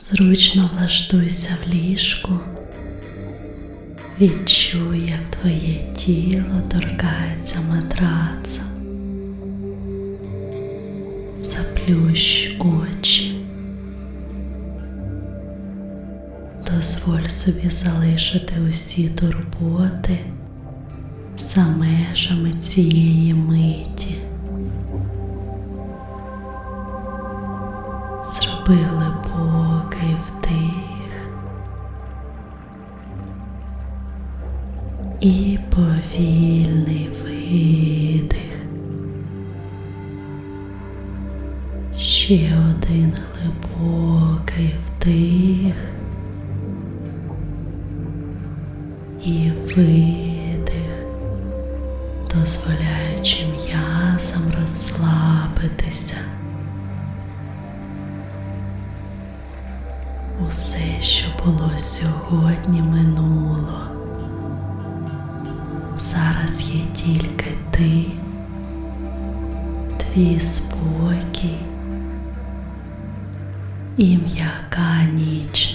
Зручно влаштуйся в ліжку. Відчуй, як твоє тіло торкається матраца. Заплющ очі. Дозволь собі залишити усі турботи за межами цієї миті. Зроби і повільний видих. Ще один глибокий вдих і видих, дозволяючи твій спокій. І м'яка ніч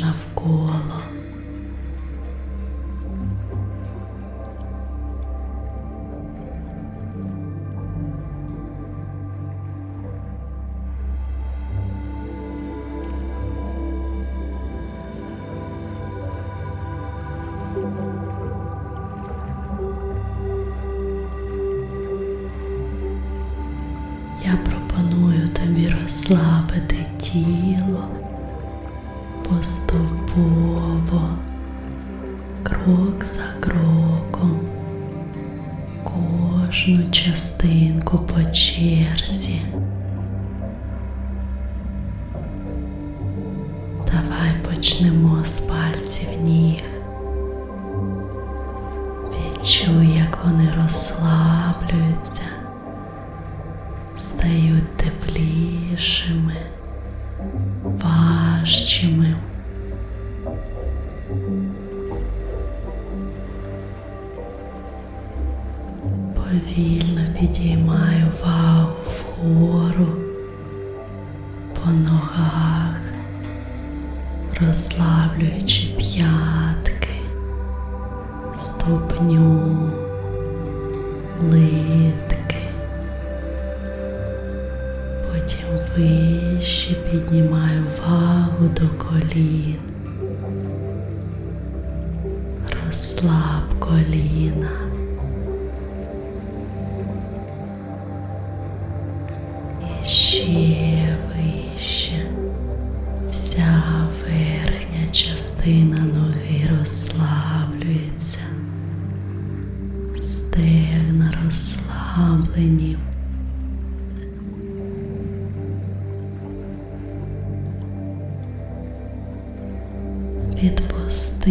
розслабити тіло поступово, крок за кроком, кожну частинку по черзі. Давай почнемо з пальців ніг. Відчуй, як вони розслаблюються стають теплішими, важчими. Повільно підіймаю вагу вгору по ногах, розслаблюючи п'ятки, ступню, литки. Вище піднімаю вагу до колін. Розслаб коліна. І ще вище. Вся верхня частина ноги розслаблюється. Стегна розслаблені.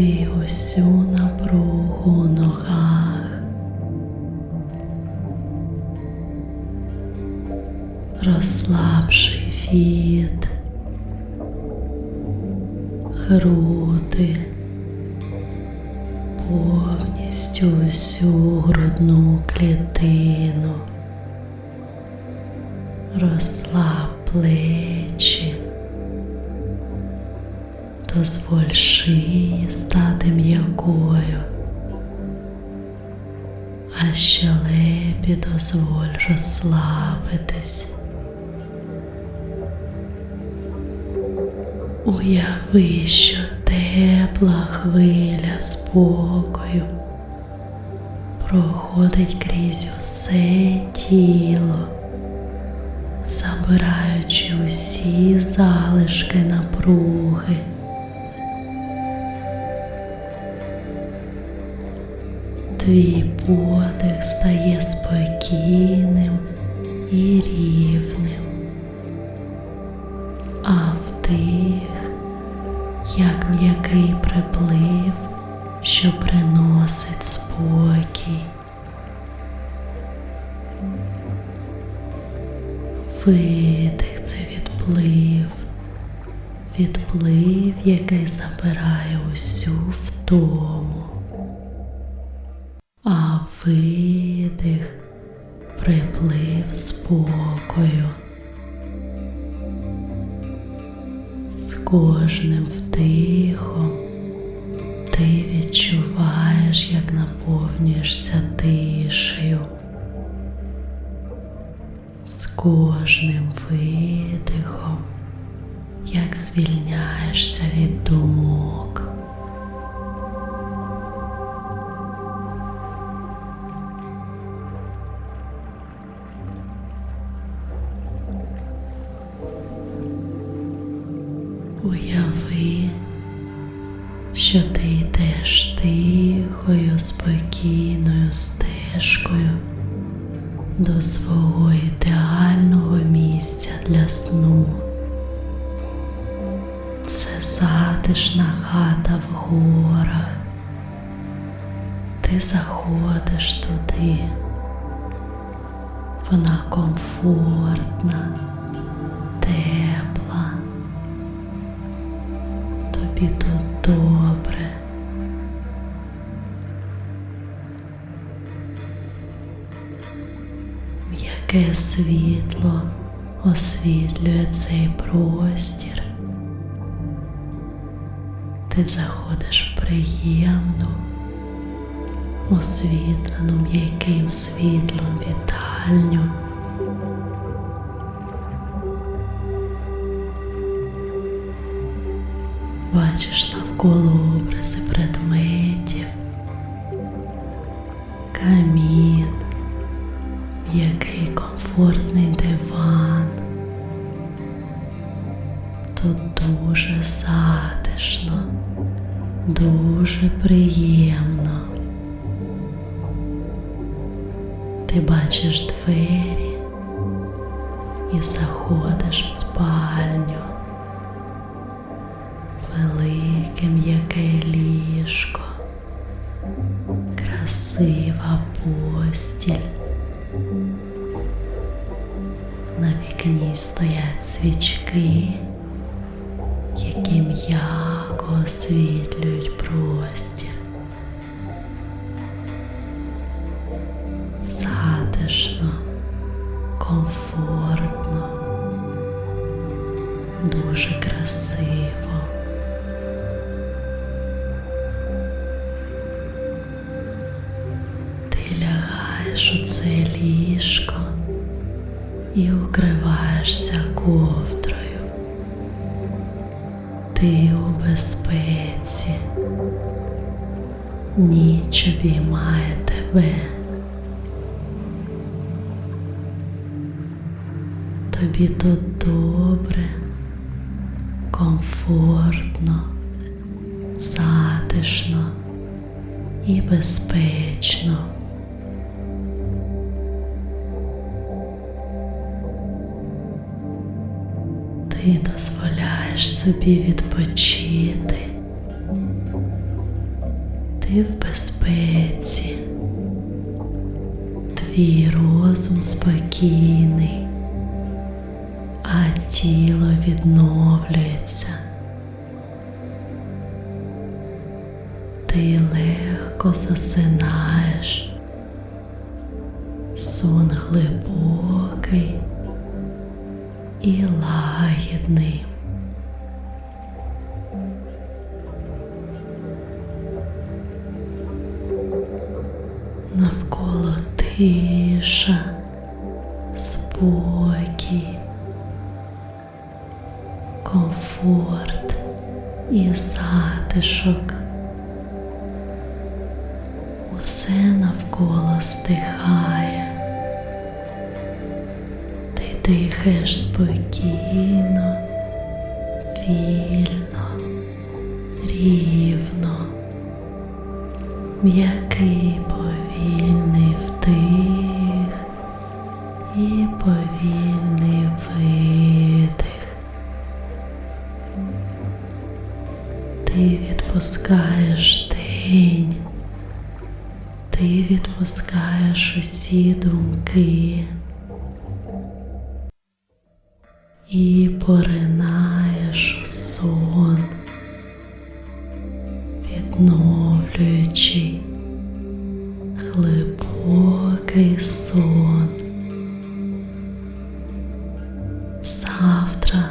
Відпусти усю напругу ногах. Розслаб живіт, груди, повністю усю грудну клітину. Розслаб плечі. Дозволь шиї стати м'якою, а щелепі дозволь розслабитись. Уяви, що тепла хвиля спокою проходить крізь усе тіло, забираючи усі залишки напруги. Твій подих стає спокійним і рівним, а вдих, як м'який приплив, що приносить спокій. Видих це відплив, відплив, який забирає усю втому. Видих приплив спокою. З кожним вдихом ти відчуваєш, як наповнюєшся тишею. З кожним видихом, як звільняєшся від думок. До свого ідеального місця для сну. Це затишна хата в горах. Ти заходиш туди. Вона комфортна, тепла. Тобі тут добре. М'яке світло освітлює цей простір. Ти заходиш в приємну, освітлену м'яким світлом вітальню. Бачиш навколо дуже приємно. Ти бачиш двері і заходиш в спальню. Велике м'яке ліжко, красива постіль. На вікні стоять свічки, які м'яко освітлюють простір. Затишно, комфортно, дуже красиво. Ти лягаєш у це ліжко і укриваєшся ковдрою. Ти у безпеці, ніч обіймає тебе. Тобі тут добре, комфортно, затишно і безпечно. Ти дозволяєш собі відпочити. Ти в безпеці. Твій розум спокійний, а тіло відновлюється. Ти легко засинаєш. Сон глибокий і лагідний. Тиша, спокій, комфорт і затишок. Усе навколо стихає. Ти дихаєш спокійно, вільно, рівно, м'який повільний вдих і повільний видих. Ти відпускаєш день, ти відпускаєш усі думки і поринаєш у сон, відновлюючи глибокий сон. Завтра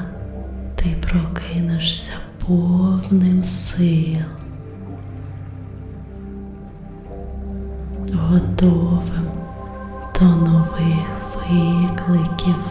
ти прокинешся повним сил, готовим до нових викликів,